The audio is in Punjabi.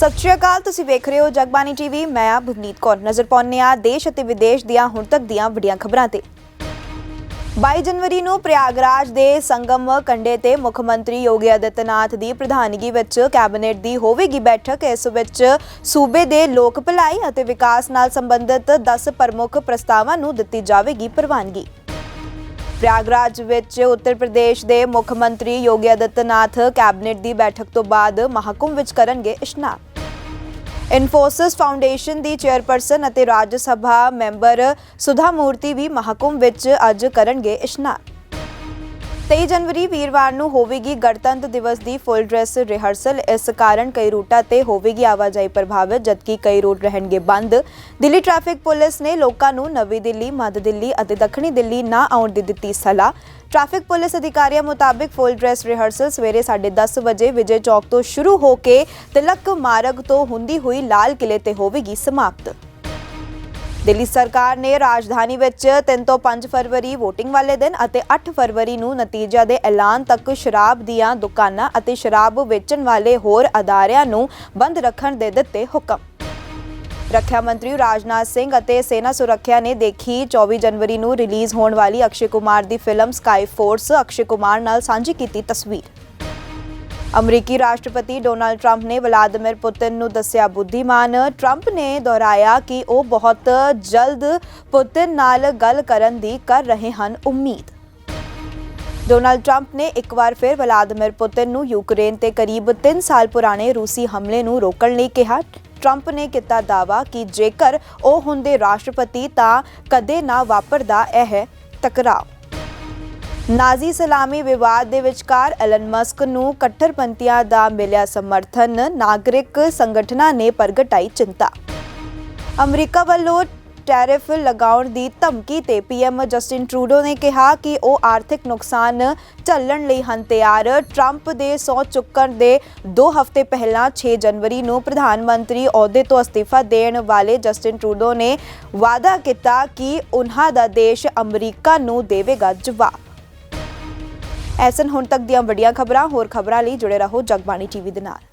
ਸਤਿ ਸ਼੍ਰੀ ਅਕਾਲ, ਤੁਸੀਂ ਵੇਖ ਰਹੇ ਹੋ ਜਗਬਾਣੀ ਟੀਵੀ। ਮੈਂ ਆ ਭਵਨੀਤ ਕੌਰ ਨਜ਼ਰ ਪਾਉਂਦੇ ਹਾਂ ਦੇਸ਼ ਅਤੇ ਵਿਦੇਸ਼ ਦੀਆਂ ਹੁਣ ਤੱਕ ਦੀਆਂ ਵੱਡੀਆਂ ਖਬਰਾਂ ਤੇ। 22 ਜਨਵਰੀ ਨੂੰ ਪ੍ਰਯਾਗਰਾਜ ਦੇ ਸੰਗਮ ਕੰਡੇ ਤੇ ਮੁੱਖ ਮੰਤਰੀ ਯੋਗੀ ਆਦਿੱਤਨਾਥ ਦੀ ਪ੍ਰਧਾਨਗੀ ਵਿੱਚ ਕੈਬਨਿਟ ਦੀ ਹੋਵੇਗੀ ਬੈਠਕ। ਇਸ ਵਿੱਚ ਸੂਬੇ ਦੇ ਲੋਕ ਭਲਾਈ ਅਤੇ ਵਿਕਾਸ ਨਾਲ ਸੰਬੰਧਿਤ 10 ਪ੍ਰਮੁੱਖ ਪ੍ਰਸਤਾਵਾਂ ਨੂੰ ਦਿੱਤੀ ਜਾਵੇਗੀ ਪ੍ਰਵਾਨਗੀ। ਪ੍ਰਯਾਗਰਾਜ ਵਿੱਚ ਉੱਤਰ ਪ੍ਰਦੇਸ਼ ਦੇ ਮੁੱਖ ਮੰਤਰੀ ਯੋਗੀ ਆਦਿੱਤਨਾਥ ਕੈਬਨਿਟ ਦੀ ਬੈਠਕ ਤੋਂ ਬਾਅਦ ਮਹਾਕੁੰਭ ਵਿੱਚ ਕਰਨਗੇ ਇਸ਼ਨਾਨ। ਇਨਫੋਸਿਸ ਫਾਊਂਡੇਸ਼ਨ ਦੀ ਚੇਅਰਪਰਸਨ ਅਤੇ ਰਾਜ ਸਭਾ ਮੈਂਬਰ ਸੁਧਾ ਮੂਰਤੀ ਵੀ ਮਹਾਕੁੰਭ ਵਿੱਚ ਅੱਜ ਕਰਨਗੇ ਇਸ਼ਨਾਨ। 23 ਜਨਵਰੀ ਵੀਰਵਾਰ ਨੂੰ ਹੋਵੇਗੀ ਗਣਤੰਤਰ ਦਿਵਸ ਦੀ ਫੁੱਲ ਡਰੈਸ ਰਿਹਰਸਲ ਇਸ ਕਾਰਨ ਕਈ ਰੂਟਾਂ ਤੇ ਹੋਵੇਗੀ ਆਵਾਜਾਈ ਪ੍ਰਭਾਵਿਤ, ਜਦਕਿ ਕਈ ਰੂਟ ਰਹਿਣਗੇ ਬੰਦ। ਦਿੱਲੀ ਟ੍ਰੈਫਿਕ ਪੁਲਿਸ ਨੇ ਲੋਕਾਂ ਨੂੰ ਨਵੀਂ ਦਿੱਲੀ, ਮੱਧ ਦਿੱਲੀ ਅਤੇ ਦੱਖਣੀ ਦਿੱਲੀ ਨਾ ਆਉਣ ਦੀ ਦਿੱਤੀ ਸਲਾਹ। ਟ੍ਰੈਫਿਕ ਪੁਲਿਸ ਅਧਿਕਾਰੀਆਂ ਮੁਤਾਬਿਕ ਫੁੱਲ ਡਰੈਸ ਰਿਹਰਸਲ ਸਵੇਰੇ 10:30 ਵਜੇ ਵਿਜੇ ਚੌਕ ਤੋਂ ਸ਼ੁਰੂ ਹੋ ਕੇ ਤਿਲਕ ਮਾਰਗ ਤੋਂ ਹੁੰਦੀ ਹੋਈ ਲਾਲ ਕਿਲੇ ਤੇ ਹੋਵੇਗੀ ਸਮਾਪਤ। ਦਿੱਲੀ ਸਰਕਾਰ ਨੇ ਰਾਜਧਾਨੀ ਵਿੱਚ 3 ਤੋਂ 5 ਫਰਵਰੀ VOTING ਵਾਲੇ ਦਿਨ ਅਤੇ 8 ਫਰਵਰੀ ਨੂੰ ਨਤੀਜਿਆਂ ਦੇ ਐਲਾਨ ਤੱਕ ਸ਼ਰਾਬ ਦੀਆਂ ਦੁਕਾਨਾਂ ਅਤੇ ਸ਼ਰਾਬ ਵੇਚਣ ਵਾਲੇ ਹੋਰ ਅਦਾਰਿਆਂ ਨੂੰ ਬੰਦ ਰੱਖਣ ਦੇ ਦਿੱਤੇ ਹੁਕਮ। ਰੱਖਿਆ ਮੰਤਰੀ ਰਾਜਨਾਥ ਸਿੰਘ ਅਤੇ ਸੈਨਾ ਸੁਰੱਖਿਆ ਨੇ ਦੇਖੀ 24 ਜਨਵਰੀ ਨੂੰ ਰਿਲੀਜ਼ ਹੋਣ ਵਾਲੀ ਅਕਸ਼ੇ ਕੁਮਾਰ ਦੀ film Sky Force Akshay Kumar ਨਾਲ ਸਾਂਝੀ ਕੀਤੀ ਤਸਵੀਰ। ਅਮਰੀਕੀ ਰਾਸ਼ਟਰਪਤੀ ਡੋਨਾਲਡ ਟਰੰਪ ਨੇ ਵਲਾਦੀਮਿਰ ਪੁਤਿਨ ਨੂੰ ਦੱਸਿਆ ਬੁੱਧੀਮਾਨ। ਟਰੰਪ ਨੇ ਦੁਹਰਾਇਆ ਕਿ ਉਹ ਬਹੁਤ ਜਲਦ ਪੁਤਿਨ ਨਾਲ ਗੱਲ ਕਰਨ ਦੀ ਕਰ ਰਹੇ ਹਨ, ਉਮੀਦ। ਡੋਨਾਲਡ ਟਰੰਪ ਨੇ ਇੱਕ ਵਾਰ ਫਿਰ ਵਲਾਦੀਮਿਰ ਪੁਤਿਨ ਨੂੰ ਯੂਕਰੇਨ ਤੇ ਕਰੀਬ 3 ਸਾਲ ਪੁਰਾਣੇ ਰੂਸੀ ਹਮਲੇ ਨੂੰ ਰੋਕਣ ਲਈ ਕਿਹਾ। ਟਰੰਪ ਨੇ ਕੀਤਾ ਦਾਅਵਾ ਕਿ ਜੇਕਰ ਉਹ ਹੁੰਦੇ ਰਾਸ਼ਟਰਪਤੀ ਤਾਂ ਕਦੇ ਨਾ ਵਾਪਰਦਾ ਇਹ ਟਕਰਾਅ ਨਾਜ਼ੀ ਸਲਾਮੀ ਵਿਵਾਦ ਦੇ ਵਿਚਕਾਰ ਐਲਨ ਮਸਕ ਨੂੰ ਕੱਟੜਪੰਥੀਆਂ ਦਾ ਮਿਲਿਆ ਸਮਰਥਨ, ਨਾਗਰਿਕ ਸੰਗਠਨਾਂ ਨੇ ਪ੍ਰਗਟਾਈ ਚਿੰਤਾ। ਅਮਰੀਕਾ ਵੱਲੋਂ ਟੈਰਿਫ ਲਗਾਉਣ ਦੀ ਧਮਕੀ ਤੇ ਪੀਐਮ ਜਸਟਿਨ ਟਰੂਡੋ ਨੇ ਕਿਹਾ ਕਿ ਉਹ ਆਰਥਿਕ ਨੁਕਸਾਨ ਝੱਲਣ ਲਈ ਹਨ ਤਿਆਰ। ਟਰੰਪ ਦੇ ਸੌ ਚੁੱਕਣ ਦੇ 2 ਹਫ਼ਤੇ ਪਹਿਲਾਂ 6 ਜਨਵਰੀ ਨੂੰ ਪ੍ਰਧਾਨ ਮੰਤਰੀ ਅਹੁਦੇ ਤੋਂ ਅਸਤੀਫਾ ਦੇਣ ਵਾਲੇ ਜਸਟਿਨ ਟਰੂਡੋ ਨੇ ਵਾਅਦਾ ਕੀਤਾ ਕਿ ਉਨ੍ਹਾਂ ਦਾ ਦੇਸ਼ ਅਮਰੀਕਾ ਨੂੰ ਦੇਵੇਗਾ ਜਵਾਬ। ਐਸਨ ਹੁਣ ਤੱਕ ਦੀਆਂ ਵੱਡੀਆਂ ਖਬਰਾਂ, ਹੋਰ ਖਬਰਾਂ ਲਈ ਜੁੜੇ ਰਹੋ ਜਗਬਾਣੀ ਟੀਵੀ ਦੇ ਨਾਲ।